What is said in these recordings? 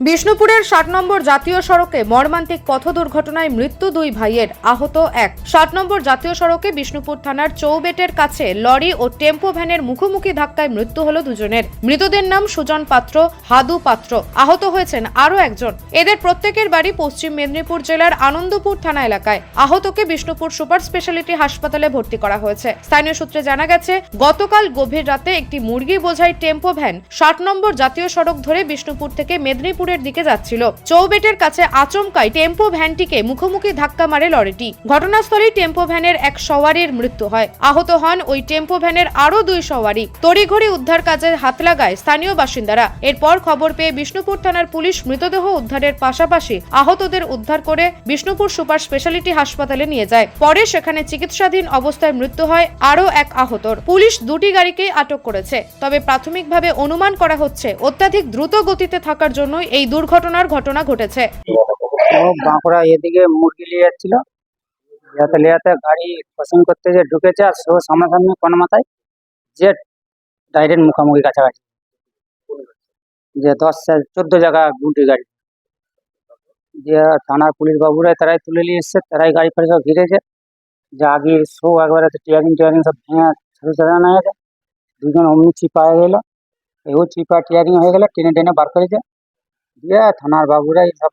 বিষ্ণুপুরের ষাট নম্বর জাতীয় সড়কে মর্মান্তিক পথ দুর্ঘটনায় মৃত্যু দুই ভাইয়ের আহত এক। ষাট নম্বর জাতীয় সড়কে বিষ্ণুপুর থানার চৌবেটের কাছে লরি ও টেম্পো ভ্যানের মুখোমুখি ধাক্কায় মৃত্যু হল দুজনের। মৃতদের নাম সুজন পাত্র, হাদু পাত্র। আহত হয়েছেন আরও একজন। এদের প্রত্যেকের বাড়ি পশ্চিম মেদিনীপুর জেলার আনন্দপুর থানা এলাকায়। আহতকে বিষ্ণুপুর সুপার স্পেশালিটি হাসপাতালে ভর্তি করা হয়েছে। স্থানীয় সূত্রে জানা গেছে, গতকাল গভীর রাতে একটি মুরগি বোঝাই টেম্পো ভ্যান ষাট নম্বর জাতীয় সড়ক ধরে বিষ্ণুপুর থেকে মেদিনীপুরের দিকে যাচ্ছিল। চৌবেটের কাছে আচমকাই টেম্পো ভ্যানটিকে মুখোমুখি ধাক্কা মারে লরিটি। ঘটনাস্থলেই টেম্পো ভ্যানের এক সওয়ারির মৃত্যু হয়। আহত হন ওই টেম্পো ভ্যানের আরও দুই সওয়ারি। তড়িঘড়ি উদ্ধার কাজে হাত লাগায় স্থানীয় বাসিন্দারা। এরপর খবর পেয়ে বিষ্ণুপুর থানার পুলিশ মৃতদেহ উদ্ধারের পাশাপাশি আহতদের উদ্ধার করে বিষ্ণুপুর সুপার স্পেশালিটি হাসপাতালে নিয়ে যায়। পরে সেখানে চিকিৎসাধীন অবস্থায় মৃত্যু হয় আরও এক আহতর। পুলিশ দুটি গাড়িকেই আটক করেছে। তবে প্রাথমিকভাবে অনুমান করা হচ্ছে, অত্যাধিক দ্রুত গতিতে থাকার জন্যই এই দুর্ঘটনার ঘটনা ঘটেছে। বাঁকুড়া এদিকে মুরগি নিয়ে যাচ্ছিল লিয়াতে লিয়াতে গাড়ি ক্রসিং করতে যে ঢুকেছে আর সে সামনাসামনি কোন মাথায় যে ডাইরেক্ট মুখামুখি কাছাকাছি। যে দশ চোদ্দ জায়গা গুটি গাড়ি। যে থানার পুলিশ বাবুরা তারাই তুলে নিয়ে এসছে, তারাই গাড়ি ফাড়ি সব ঘিরেছে। যে আগে শো একবারে টিয়ারিং টিয়ারিং সব ভেঙে ছাড়ু চালানো গেছে দুজন অমনি চিপা হয়ে গেলো। এও চিপা টিয়ারিং হয়ে গেলে টেনে টেনে বার করেছে। দিয়ে থানার বাবুরাই সব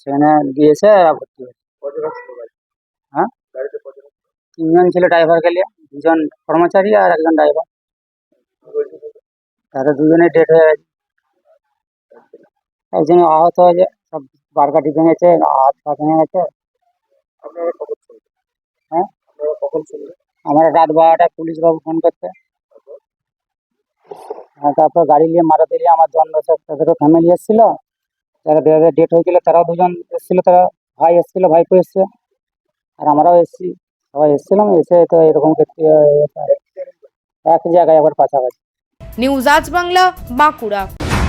সেখানে গিয়েছে আর ভর্তি হয়েছে। হ্যাঁ? তিনজন ছিল ড্রাইভার গেলে দুজন কর্মচারী আর একজন ড্রাইভার তারা দুজনে ডেট হয়ে গেছে। একজন আহত হয়েছে সব বারকাটি ভেঙেছে হাত পা ভেঙে গেছে। হ্যাঁ? আমরা রাত বারোটায় পুলিশ বাবু ফোন করতে হ্যাঁ তারপর গাড়ি নিয়ে মারা দিলে আমার জন বসে তাদেরও ফ্যামিলি এসেছিল। যারা যাদের ডেট হয়েছিল, তারাও দুজন এসেছিল, তারা ভাই এসেছিল, ভাইপো এসছে। আর আমরাও এসেছি, সবাই এসেছিলাম এসে তো এরকম ক্ষেত্রে, এক জায়গায় আবার পাশাপাশি। নিউজ আজ বাংলা, বাঁকুড়া।